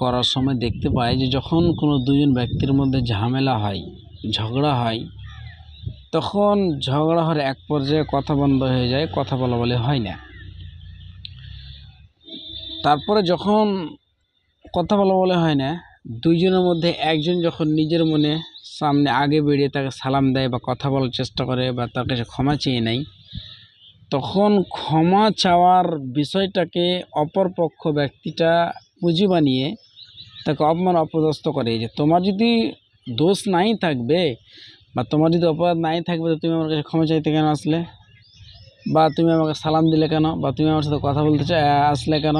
করার সময় দেখতে পাই যে যখন কোনো দুজন ব্যক্তির মধ্যে ঝামেলা হয়, ঝগড়া হয়, তখন ঝগড়া হওয়ার এক পর্যায়ে কথা বন্ধ হয়ে যায়, কথা বলা বলে হয় না। তারপরে যখন কথা বলা বলে হয় না, দুইজনের মধ্যে একজন যখন নিজের মনে সামনে আগে বেরিয়ে তাকে সালাম দেয় বা কথা বলার চেষ্টা করে বা তার কাছে ক্ষমা চেয়ে নেয়, তখন ক্ষমা চাওয়ার বিষয়টাকে অপরপক্ষ ব্যক্তিটা পুঁজি বানিয়ে তাকে অপমান অপদস্থ করে। যে তোমার যদি দোষ নাই থাকবে বা তোমার যদি অপরাধ নাই থাকবে, তো তুমি আমার কাছে ক্ষমা চাইতে কেন আসলে? বা তুমি আমাকে সালাম দিলে কেন? বা তুমি আমার সাথে কথা বলতে আসলে কেন?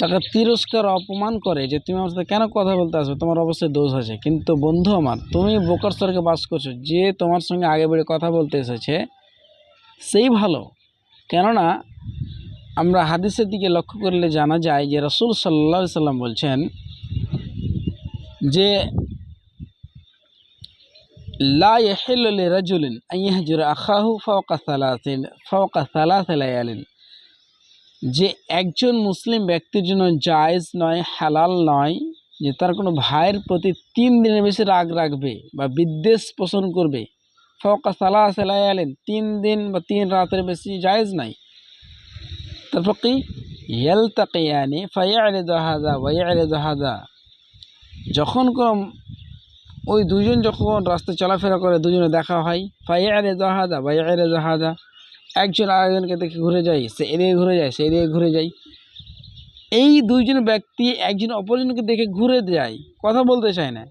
তাকে তিরস্কার অপমান করে যে তুমি আমার সাথে কেন কথা বলতে আসবে? তোমার অবশ্যই দোষ আছে। কিন্তু বন্ধু আমার, তুমি বোকার স্বর্গে বাস করছ, যে তোমার সঙ্গে আগে বেড়ে কথা বলতে এসেছে, সেই ভালো। কেননা, আমরা হাদিসের দিকে লক্ষ্য করলে জানা যায় যে রসুল সাল্লা সাল্লাম বলছেন যে, লা ইয়াহিল্লু লিরাজুলিন আখাহু ফাওকা সালাসিন ফাওকা যে একজন মুসলিম ব্যক্তির জন্য জায়েজ নয়, হালাল নয়, যে তার কোনো ভাইয়ের প্রতি তিন দিনের বেশি রাগ রাখবে বা বিদ্বেষ পোষণ করবে সালা সেলাইয়ালেন তিন দিন বা তিন রাতের বেশি জায়েজ নাই। তারপর কি? ইয়াল তাকিয়ানি ফাইয়ালে জাহাজা ওয়াইয়ালে জাহাজা যখন কোন ওই দুজন যখন রাস্তায় চলাফেরা করে, দুজনে দেখা হয় ফাইয়ালে জাহাজা ওয়াইয়ালে জাহাজা একজন আরেকজনকে দেখে ঘুরে যায়, সে এদিকে ঘুরে যায়, সে এদিকে ঘুরে যায়। এই দুইজন ব্যক্তি একজন অপরজনকে দেখে ঘুরে যায়, কথা বলতে চায় না।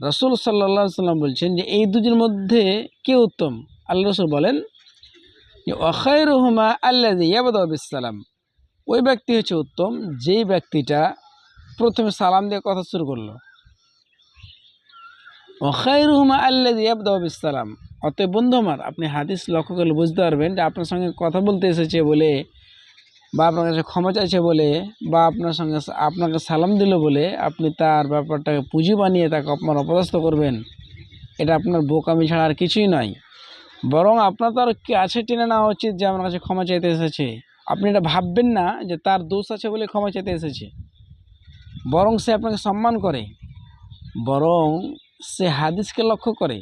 রসুল সাল্লা সাল্লাম বলছেন যে, এই দুজনের মধ্যে কে উত্তম? আল্লাহ রসুল বলেন, যে অখায় রহমা আল্লাহ ইয়াবাদাম ওই ব্যক্তি হচ্ছে উত্তম, যেই ব্যক্তিটা প্রথমে সালাম দিয়ে কথা শুরু করল। অখায় রহমা আল্লাহ ইয়াবদাবিসালাম অতএব বন্ধু আমার, আপনি হাদিস লক্ষ্য করলে বুঝতে পারবেন যে আপনার সঙ্গে কথা বলতে এসেছে বলে বা আপনার কাছে ক্ষমা চাইছে বলে বা আপনার সঙ্গে আপনাকে সালাম দিল বলে আপনি তার ব্যাপারটাকে পুঁজি বানিয়ে তাকে অপমান অপদস্থ করবেন, এটা আপনার বোকামি ছাড়া আর কিছুই নয়। বরং আপনার তো আর আছে টেনে নেওয়া উচিত যে আমার কাছে ক্ষমা চাইতে এসেছে? আপনি এটা ভাববেন না যে তার দোষ আছে বলে ক্ষমা চাইতে এসেছে। বরং সে আপনাকে সম্মান করে, বরং সে হাদিসকে লক্ষ্য করে।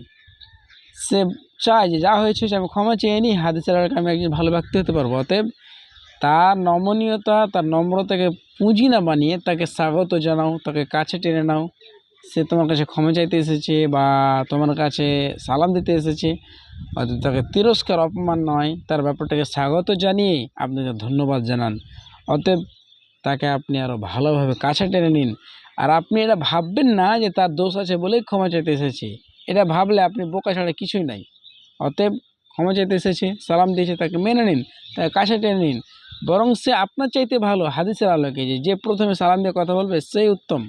সে চায় যে যা হয়েছে আমি ক্ষমা চেয়ে নিই, হাদিসের আগে আমি একজন ভালো ব্যক্তি হতে পারব। অতএব তার নমনীয়তা, তার নম্রতাকে পুঁজি না বানিয়ে তাকে স্বাগত জানাও, তাকে কাছে টেনে নাও। সে তোমার কাছে ক্ষমা চাইতে এসেছে বা তোমার কাছে সালাম দিতে এসেছে হয়তো তাকে তিরস্কার, অপমান নয়। তার ব্যাপারটাকে স্বাগত জানিয়ে আপনাকে ধন্যবাদ জানান। অতএব তাকে আপনি আরও ভালোভাবে কাছে টেনে নিন। আর আপনি এটা ভাববেন না যে তার দোষ আছে বলেই ক্ষমা চাইতে এসেছে। এটা ভাবলে আপনি বোকা ছাড়া কিছুই নাই। অতএব ক্ষমা চাইতে এসেছে, সালাম দিয়েছে তাকে মেনে নিন, তাকে কাছে টেনে নিন। বরং সে আপনার চাইতে ভালো, হাদিসের আলোকে যে যে প্রথমে সালাম দিয়ে কথা বলবে, সেই উত্তম।